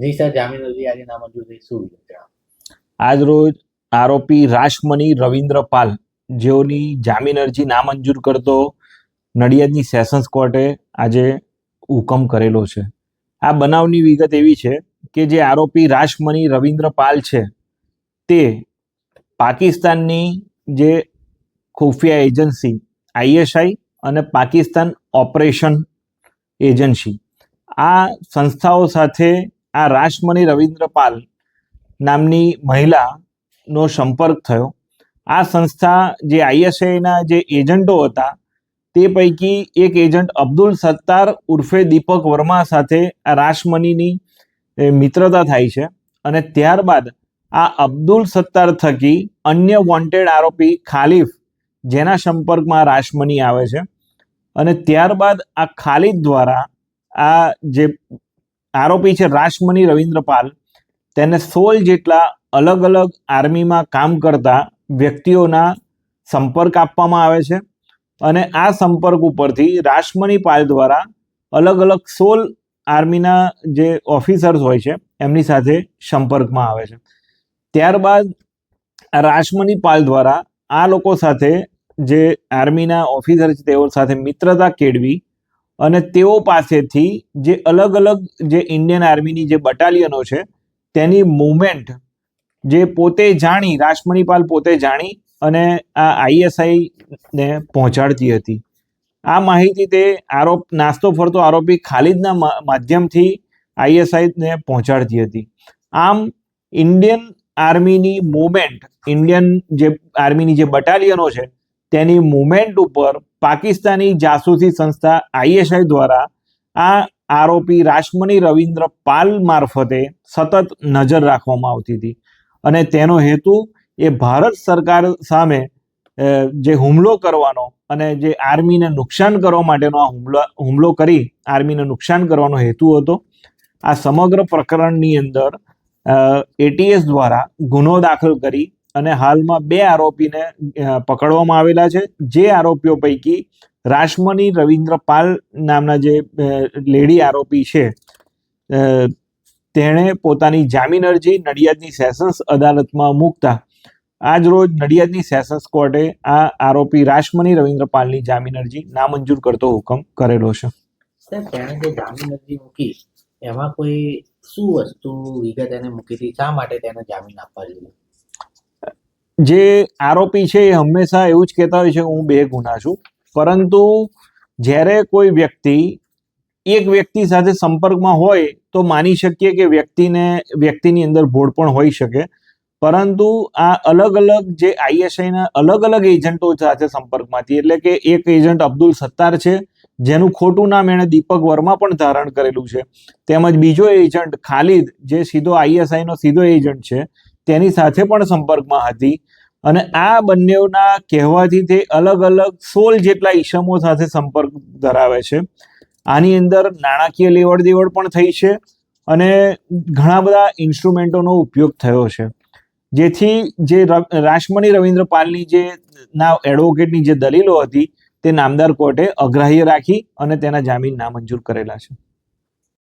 જી sir જામીન અરજી આજે નામંજૂર થઈ શું આજ રોજ આરોપી રાશમણી રવિન્દ્ર પાલ જેઓની જામીન અરજી નામંજૂર કરતો નડિયાદની સેશન્સ કોર્ટે આજે હુકમ કરેલો છે. આ બનાવની વિગત એવી છે કે જે આરોપી રાશમણી રવિન્દ્ર પાલ છે, તે પાકિસ્તાનની જે ખુફિયા એજન્સી, આઈએસઆઈ અને પાકિસ્તાન ઓપરેશન એજન્સી આ સંસ્થાઓ સાથે આ રાશમણી રવિન્દ્ર પાલ નામની મહિલાનો સંપર્ક થયો. આ સંસ્થા જે આઈએસઆઈના જે એજન્ટો હતા, તે પૈકી એક એજન્ટ અબ્દુલ સત્તાર ઉર્ફે દીપક વર્મા સાથે આ રાશમણીની મિત્રતા થાય છે. અને ત્યારબાદ આ અબ્દુલ સત્તાર થકી અન્ય વોન્ટેડ આરોપી ખાલિફ જેના સંપર્કમાં રાશમણી આવે છે. અને ત્યારબાદ આ ખાલિદ દ્વારા આ જે આરોપી છે રાશમણી રવિન્દ્રપાલ. તેને સોળ જેટલા અલગ અલગ આર્મીમાં કામ કરતા વ્યક્તિઓના સંપર્ક આપવામાં આવે છે અને આ સંપર્ક ઉપરથી રાશમણી પાલ દ્વારા અલગ અલગ સોલ આર્મીના જે ઓફિસર્સ હોય છે એમની સાથે સંપર્કમાં આવે છે. ત્યારબાદ રાશમણી પાલ દ્વારા આ લોકો સાથે જે આર્મીના ઓફિસર છે તેઓ સાથે મિત્રતા કેળવી અને તેઓ પાસેથી જે અલગ અલગ જે ઇન્ડિયન આર્મીની જે બટાલિયનો છે, તેની મુવમેન્ટ જે પોતે જાણી રાશમણીપાલ પોતે જાણી અને આ આઈએસઆઈ ને પહોંચાડતી હતી. આ માહિતી તે આરોપ, નાસ્તો ફરતો આરોપી ખાલિદના માધ્યમથી આઈએસઆઈ ને પહોંચાડતી હતી. આમ ઇન્ડિયન આર્મીની મુવમેન્ટ ઇન્ડિયન જે આર્મીની જે બટાલિયનો છે, તેની મુવમેન્ટ ઉપર પાકિસ્તાની જાસૂસી સંસ્થા આઈએસઆઈ દ્વારા આ આરોપી રાશમણી રવિન્દ્ર પાલ મારફતે સતત નજર રાખવામાં આવતી હતી. અને તેનો હેતુ એ ભારત સરકાર સામે જે હુમલો કરવાનો અને જે આર્મીને નુકસાન કરવા માટેનો આ હુમલો હુમલો કરી આર્મીને નુકસાન કરવાનો હેતુ હતો, આ સમગ્ર પ્રકરણની અંદર એટીએસ દ્વારા ગુનો દાખલ કરી અને હાલમાં બે આરોપીને પકડવામાં આવેલા છે. જે આરોપીઓ પૈકી રાશમણી રવિન્દ્ર પાલ નામના જે લેડી આરોપી છે તેણે પોતાની જામીન અરજી નડિયાદની સેશન્સ અદાલતમાં મૂકતા. આજ રોજ નડિયાદની સેશન્સ કોર્ટે આ આરોપી રાશમણી રવિન્દ્ર પાલની જામીન અરજી નામંજૂર કરતો હુકમ કરેલો છે. તેણે જે મૂકી, એમાં કોઈ શું વસ્તુ વિગત એને મૂકી હતી? શા માટે તેને જામીન આપવા જોઈએ જે આરોપી છે એ હંમેશા એવું જ કહેતા હોય છે, હું બે ગુના છું. પરંતુ જ્યારે કોઈ વ્યક્તિ એક વ્યક્તિ સાથે સંપર્કમાં હોય, તો માની શકીએ કે વ્યક્તિને, વ્યક્તિની અંદર ભોળ પણ હોઈ શકે. પરંતુ આ અલગ અલગ જે આઈએસઆઈના અલગ અલગ એજન્ટો સાથે સંપર્કમાંથી, એટલે કે એક એજન્ટ અબ્દુલ સત્તાર છે, જેનું ખોટું નામ એણે દીપક વર્મા પણ ધારણ કરેલું છે. તેમજ બીજો એજન્ટ ખાલિદ, જે સીધો આઈએસઆઈનો સીધો એજન્ટ છે તેની સાથે પણ સંપર્કમાં હતી. અને આ બંનેના કહેવાથી તે અલગ અલગ સોળ જેટલા ઈસમો સાથે સંપર્ક ધરાવે છે. આની અંદર નાણાકીય લેવડ દેવડ પણ થઈ છે અને ઘણા બધા ઇન્સ્ટ્રુમેન્ટોનો ઉપયોગ થયો છે. જેથી જે રાશમણી રવિન્દ્ર પાલની જે ના એડવોકેટની જે દલીલો હતી તે નામદાર કોર્ટે અગ્રાહ્ય રાખી અને તેના જામીન નામંજૂર કરેલા છે.